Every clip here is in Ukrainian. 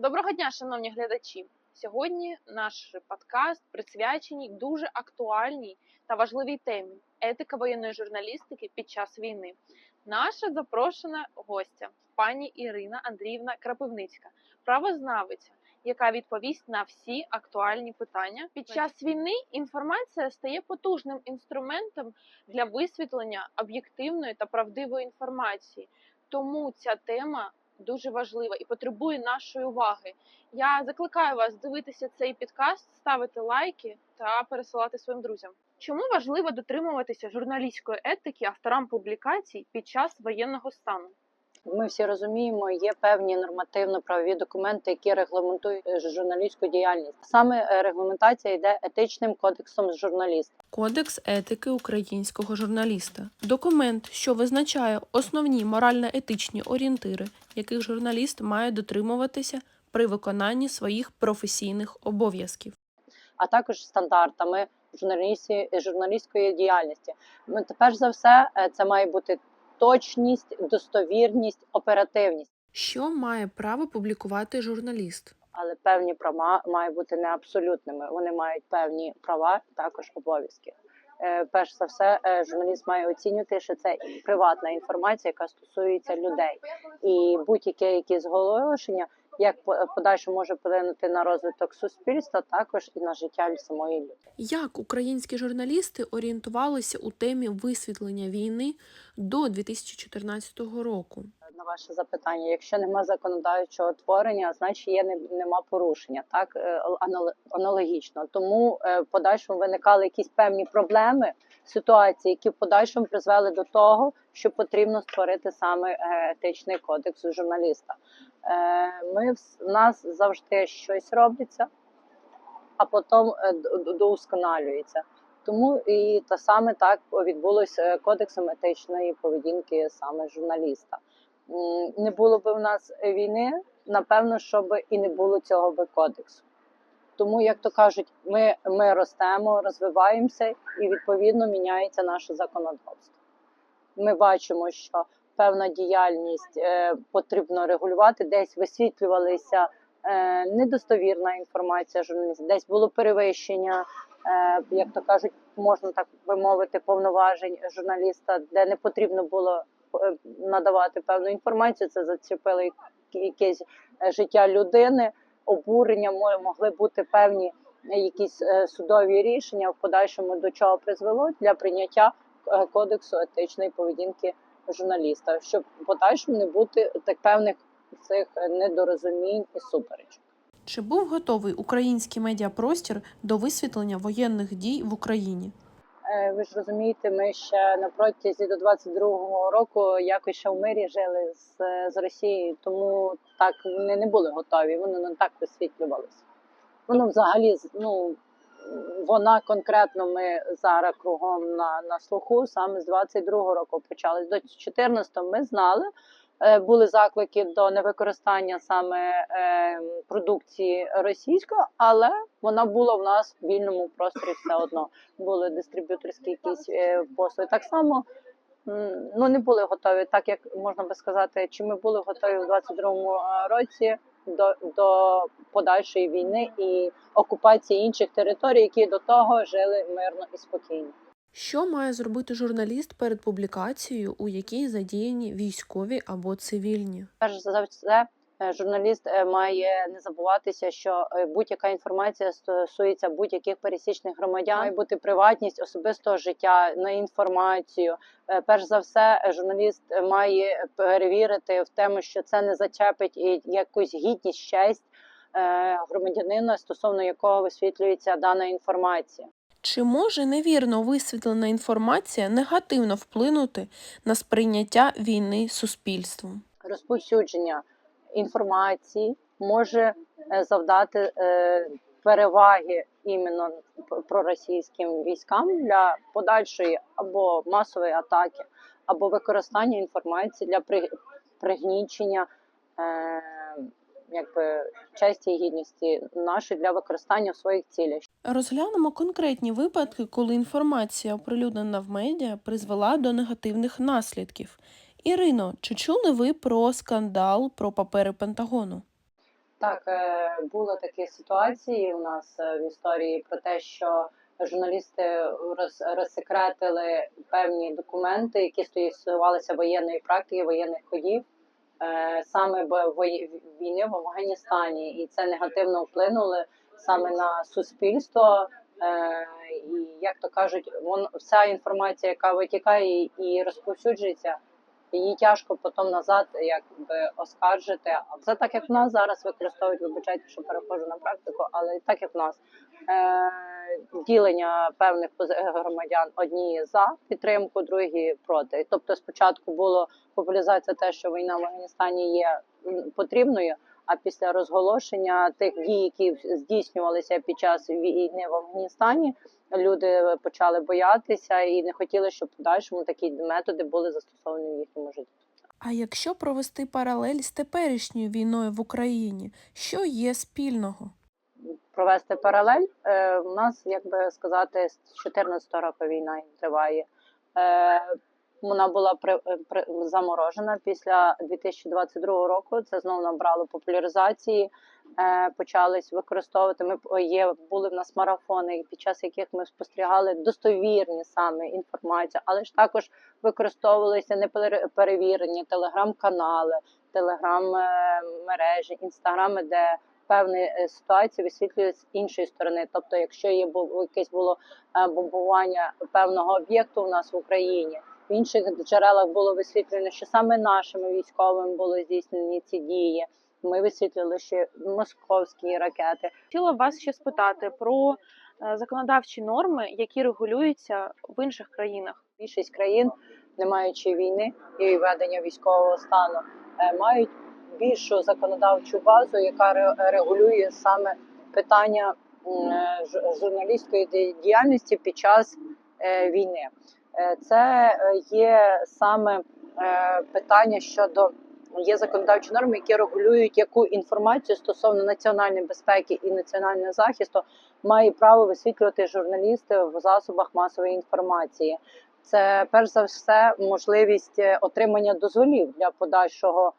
Доброго дня, шановні глядачі! Сьогодні наш подкаст присвячений дуже актуальній та важливій темі етика воєнної журналістики під час війни. Наша запрошена гостя пані Ірина Андріївна Крапивницька, правознавиця, яка відповість на всі актуальні питання. Під час війни інформація стає потужним інструментом для висвітлення об'єктивної та правдивої інформації. Тому ця тема дуже важлива і потребує нашої уваги. Я закликаю вас дивитися цей підкаст, ставити лайки та пересилати своїм друзям. Чому важливо дотримуватися журналістської етики авторам публікацій під час воєнного стану? Ми всі розуміємо, є певні нормативно-правові документи, які регламентують е, журналістську діяльність. Саме е, регламентація йде етичним кодексом з журналіста. Кодекс етики українського журналіста документ, що визначає основні морально-етичні орієнтири, яких журналіст має дотримуватися при виконанні своїх професійних обов'язків. а також стандартами журналістської діяльності. Ми перш за все, е, це має бути точність, достовірність, оперативність. Що має право публікувати журналіст? Але певні права мають бути не абсолютними. Вони мають певні права, також обов'язки. Е, Перш за все, е, журналіст має оцінювати, що це приватна інформація, яка стосується людей, і будь-яке якісь оголошення, як по- подальше може вплинути на розвиток суспільства, також і на життя самої людини. Як українські журналісти орієнтувалися у темі висвітлення війни до 2014 року? на ваше запитання. Якщо нема законодавчого творення, значить є не- нема порушення, так е, аналогічно. Тому е, в подальшому виникали якісь певні проблеми, ситуації, які в подальшому призвели до того, що потрібно створити саме е, етичний кодекс у журналіста. Е, Ми в нас завжди щось робиться, а потім е, доусконалюється. Тому і те саме так відбулося е, кодексом етичної поведінки саме журналіста. Не було б в нас війни, напевно, щоб і не було цього би кодексу. Тому, як то кажуть, ми, ми ростемо, розвиваємося і відповідно міняється наше законодавство. Ми бачимо, що певна діяльність е, потрібно регулювати, десь висвітлювалися е, недостовірна інформація журналістів, десь було перевищення, е, як то кажуть, можна так би мовити, повноважень журналіста, де не потрібно було надавати певну інформацію. Це зачепило якесь життя людини, обурення, мо- могли бути певні якісь судові рішення в подальшому до чого призвело для прийняття кодексу етичної поведінки журналіста, щоб в подальшому не бути так певних цих недорозумінь і суперечок. Чи був готовий український медіапростір до висвітлення воєнних дій в Україні? Е, Ви ж розумієте, ми ще на протязі до 22-го року якось ще в мирі жили з, з Росією, тому так вони не були готові, вони не так висвітлювалися. Воно взагалі ну, вона конкретно ми зараз кругом на, на слуху саме з 22-го року почалась. До 14-го ми знали. е, Були заклики до невикористання саме е, продукції російської, але вона була в нас в вільному просторі все одно були дистриб'юторські якісь е, послуги. Так само ну, не були готові, так як можна би сказати, чи ми були готові в 22-му е, році до, до подальшої війни і окупації інших територій, які до того жили мирно і спокійно. Що має зробити журналіст перед публікацією, у якій задіяні військові або цивільні? Перш за все, журналіст е, має не забуватися, що е, будь-яка інформація стосується будь-яких пересічних громадян. Має бути приватність особистого життя на інформацію. Е, Перш за все, е, журналіст е, має перевірити в тему, що це не зачепить і якусь гідність, честь е, громадянина, стосовно якого висвітлюється дана інформація. Чи може невірно висвітлена інформація негативно вплинути на сприйняття війни суспільством? розповсюдження інформації може е, завдати е, переваги іменно проросійським військам для подальшої або масової атаки, або використання інформації для при- пригнічення е, якби, честі і гідності нашої для використання в своїх цілях. Розглянемо конкретні випадки, коли інформація, оприлюднена в медіа, призвела до негативних наслідків. Ірино, чи чули ви про скандал про папери Пентагону? Так, е, були такі ситуації у нас е, в історії про те, що журналісти роз, розсекретили певні документи, які стосувалися воєнної практики, воєнних ходів, е, саме війни в Афганістані, і це негативно вплинуло саме на суспільство. І як то кажуть, вон вся інформація, яка витікає і розповсюджується, її тяжко потім назад якби оскаржити. А Це так, як в нас зараз використовують, вибачайте, що перехожу на практику, але так як в нас е, ділення певних громадян одні за підтримку, другі проти. Тобто, спочатку було популяризація те, що війна в Афганістані є потрібною. А після розголошення тих дій, які здійснювалися під час війни в Афганістані, люди почали боятися і не хотіли, щоб в подальшому такі методи були застосовані в їхньому житті. А якщо провести паралель з теперішньою війною в Україні, що є спільного? Провести паралель, е, у нас, як би сказати, з 14 року війна триває. Е, вона була при, при, заморожена після 2022 року. Це знову набрало популяризації. Е, почались використовувати. Ми п- є були в нас марафони, під час яких ми спостерігали достовірні саме інформацію, але ж також використовувалися неперевірені телеграм-канали, телеграм-мережі, інстаграми, де певні е, ситуації висвітлюють з іншої сторони. Тобто, якщо є бу- якесь було е, бомбування певного об'єкту у нас в Україні, в інших джерелах було висвітлено, що саме нашими військовими були здійснені ці дії. Ми висвітлили ще московські ракети. Хотіла вас ще спитати про е, законодавчі норми, які регулюються в інших країнах. Більшість країн, не маючи війни і введення військового стану, е, мають більшу законодавчу базу, яка ре- регулює саме питання е, журналістської ді- діяльності під час війни. Е, Це е, є саме е, питання щодо є законодавчі норми, які регулюють яку інформацію стосовно національної безпеки і національного захисту має право висвітлювати журналісти в засобах масової інформації. Це перш за все можливість отримання дозволів для подальшого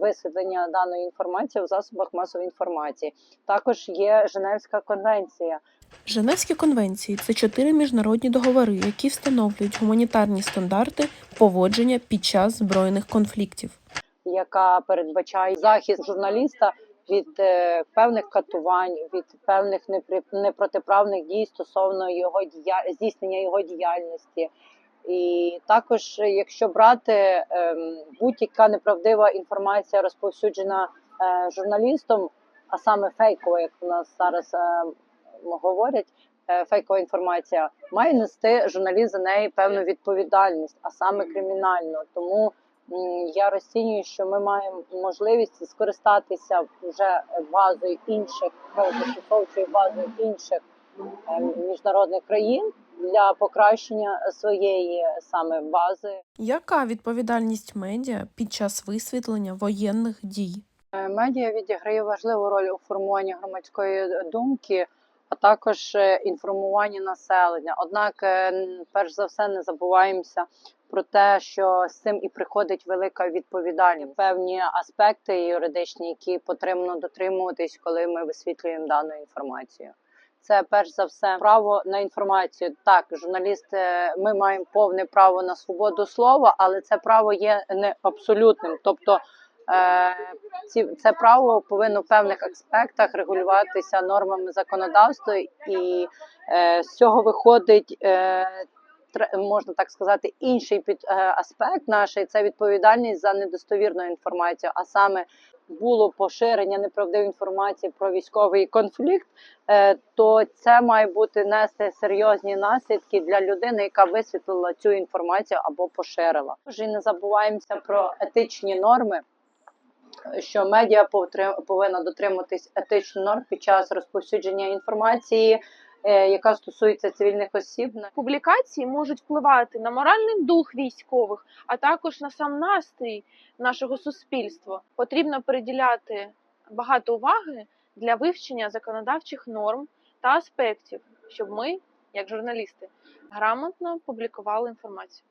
висвітлення даної інформації в засобах масової інформації. Також є Женевська конвенція, Женевські конвенції це чотири міжнародні договори, які встановлюють гуманітарні стандарти поводження під час збройних конфліктів. яка передбачає захист журналіста від е, певних катувань, від певних непротиправних дій стосовно його дія... здійснення його діяльності. І також, якщо брати ем, будь-яка неправдива інформація, розповсюджена е, журналістом, а саме фейкова, як у нас зараз е, говорять, е, фейкова інформація, має нести журналіст за неї певну відповідальність, а саме кримінальну. Тому я розцінюю, що ми маємо можливість скористатися вже базою інших правозастосовчою базою інших е, міжнародних країн для покращення своєї саме бази. Яка відповідальність медіа під час висвітлення воєнних дій? Е, Медіа відіграє важливу роль у формуванні громадської думки, а також е, інформуванні населення. Однак, е, перш за все, не забуваємося про те, що з цим і приходить велика відповідальність. Певні аспекти юридичні, які потрібно дотримуватись, коли ми висвітлюємо дану інформацію. Це перш за все право на інформацію. Так, журналісти, ми маємо повне право на свободу слова, але це право є не абсолютним. Тобто е, це право повинно в певних аспектах регулюватися нормами законодавства, і е, з цього виходить. Е, Можна так сказати, інший під е, аспект нашої це відповідальність за недостовірну інформацію, а саме було поширення неправдивої інформації про військовий конфлікт, е, то це має бути нести серйозні наслідки для людини, яка висвітлила цю інформацію або поширила. Тож і не забуваємося про етичні норми що медіа повинна дотримуватись етичних норм під час розповсюдження інформації, е, яка стосується цивільних осіб. Публікації можуть впливати на моральний дух військових, а також на сам настрій нашого суспільства. Потрібно приділяти багато уваги для вивчення законодавчих норм та аспектів, щоб ми, як журналісти, грамотно публікували інформацію.